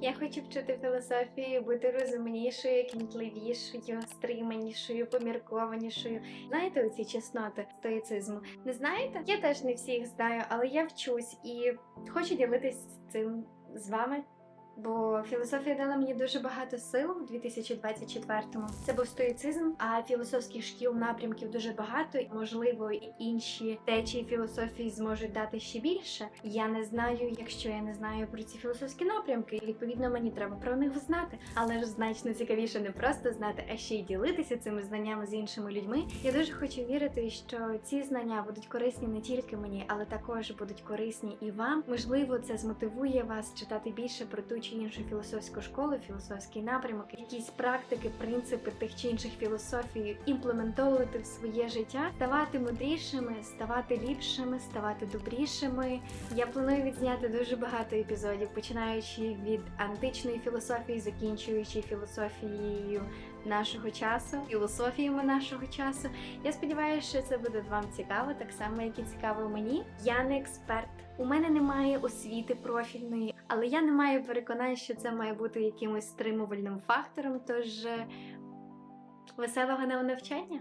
Я хочу вчити філософію, бути розумнішою, кмітливішою, стриманішою, поміркованішою. Знаєте оці чесноти стоїцизму? Не знаєте? Я теж не всіх знаю, але я вчусь і хочу ділитись цим з вами. Бо філософія дала мені дуже багато сил у 2024-му. Це був стоїцизм, а філософських шкіл напрямків дуже багато. І, Можливо, інші течії філософії зможуть дати ще більше. Я не знаю, якщо я не знаю про ці філософські напрямки. Відповідно, мені треба про них знати. Але ж значно цікавіше не просто знати, а ще й ділитися цими знаннями з іншими людьми. Я дуже хочу вірити, що ці знання будуть корисні не тільки мені, але також будуть корисні і вам. Можливо, це змотивує вас читати більше про ту чи іншу філософську школу, філософський напрямок, якісь практики, принципи тих чи інших філософій імплементовувати в своє життя, ставати мудрішими, ставати ліпшими, ставати добрішими. Я планую відзняти дуже багато епізодів, починаючи від античної філософії, закінчуючи філософією нашого часу, філософіями нашого часу. Я сподіваюся, що це буде вам цікаво, так само, як і цікаво мені. Я не експерт. У мене немає освіти профільної, але я не маю переконання, що це має бути якимось стримувальним фактором. Тож е, веселого навчання!